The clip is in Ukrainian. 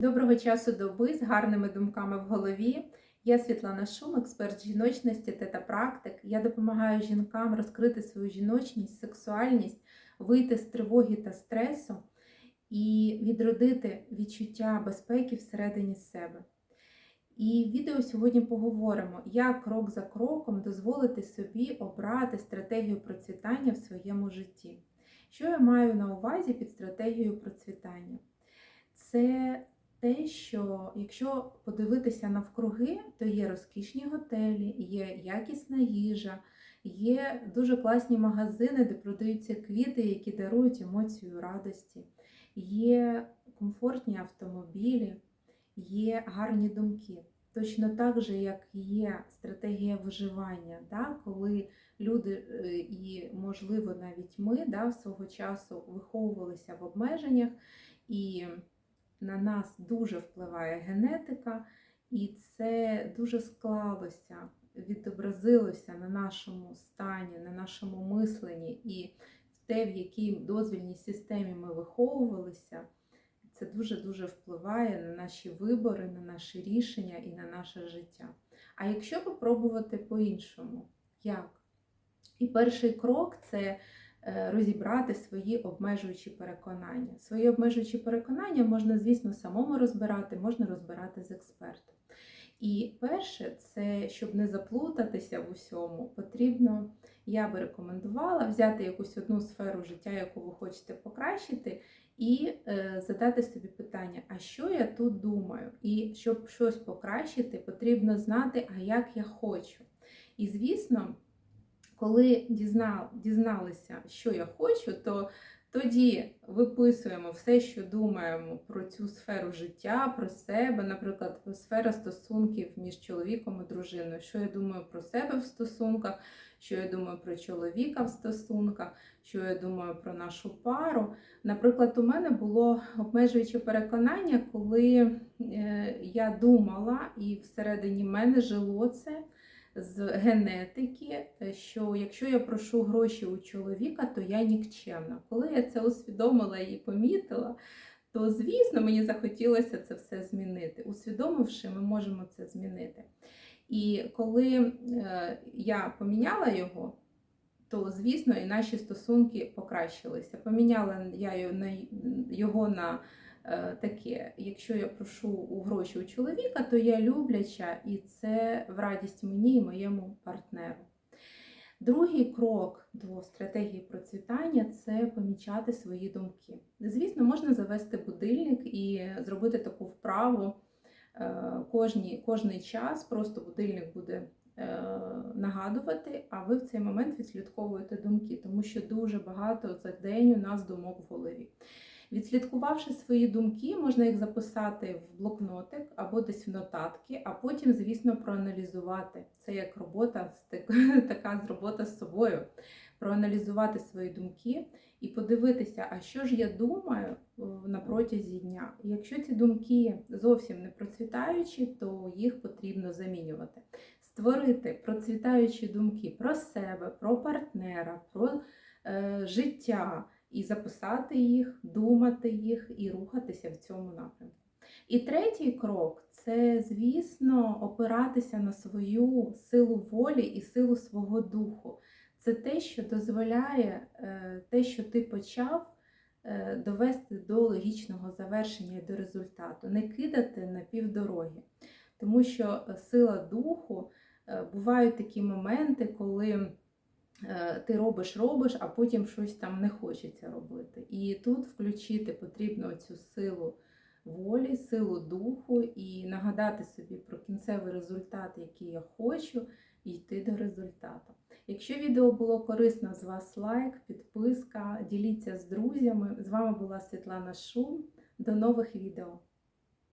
Доброго часу доби з гарними думками в голові. Я Світлана Шум, експерт жіночності тета-практик. Я допомагаю жінкам розкрити свою жіночність, сексуальність, вийти з тривоги та стресу і відродити відчуття безпеки всередині себе. І в відео сьогодні поговоримо, як крок за кроком дозволити собі обрати стратегію процвітання в своєму житті. Що я маю на увазі під стратегією процвітання? Це те, що якщо подивитися навкруги, то є розкішні готелі, є якісна їжа, є дуже класні магазини, де продаються квіти, які дарують емоцію радості, є комфортні автомобілі, є гарні думки. Точно так же, як є стратегія виживання, да, коли люди е, і, можливо, навіть ми да, свого часу виховувалися в обмеженнях, і на нас дуже впливає генетика, і це дуже склалося, відобразилося на нашому стані, на нашому мисленні і в те, в якій дозвільній системі ми виховувалися. Це дуже-дуже впливає на наші вибори, на наші рішення і на наше життя. А якщо попробувати по-іншому, як? І перший крок це розібрати свої обмежуючі переконання. Свої обмежуючі переконання можна, звісно, самому розбирати, можна розбирати з експертом. І перше, це щоб не заплутатися в усьому, потрібно, я би рекомендувала взяти якусь одну сферу життя, яку ви хочете покращити, і е, задати собі питання, а що я тут думаю? І щоб щось покращити, потрібно знати, а як я хочу. І звісно, коли дізна, дізналися, що я хочу, то тоді виписуємо все, що думаємо про цю сферу життя, про себе, наприклад, сфера стосунків між чоловіком і дружиною, що я думаю про себе в стосунках, що я думаю про чоловіка в стосунках, що я думаю про нашу пару. Наприклад, у мене було обмежуюче переконання, коли е, я думала, і всередині мене жило це з генетики, що якщо я прошу гроші у чоловіка, то я нікчемна. Коли я це усвідомила і помітила, то, звісно, мені захотілося це все змінити. Усвідомивши, ми можемо це змінити. І коли е, я поміняла його, то, звісно, і наші стосунки покращилися. Поміняла я його на таке, якщо я прошу у гроші у чоловіка, то я любляча, і це в радість мені і моєму партнеру. Другий крок до стратегії процвітання це помічати свої думки. Звісно, можна завести будильник і зробити таку вправу е, кожні, кожний час, просто будильник буде е, нагадувати, а ви в цей момент відслідковуєте думки, тому що дуже багато за день у нас думок в голові. Відслідкувавши свої думки, можна їх записати в блокнотик або десь в нотатки, а потім, звісно, проаналізувати. Це як робота, така робота з собою. Проаналізувати свої думки і подивитися, а що ж я думаю на протязі дня. Якщо ці думки зовсім не процвітаючі, то їх потрібно замінювати. Створити процвітаючі думки про себе, про партнера, про е, життя і записати їх, думати їх і рухатися в цьому напрямку. І третій крок це, звісно, опиратися на свою силу волі і силу свого духу. Це те, що дозволяє е, те, що ти почав, е, довести до логічного завершення і до результату, не кидати на півдороги. Тому що сила духу е, бувають такі моменти, коли Е, ти робиш, робиш, а потім щось там не хочеться робити. І тут включити потрібно цю силу волі, силу духу і нагадати собі про кінцевий результат, який я хочу, і йти до результату. Якщо відео було корисно, з вас лайк, підписка, діліться з друзями. З вами була Світлана Шум. До нових відео!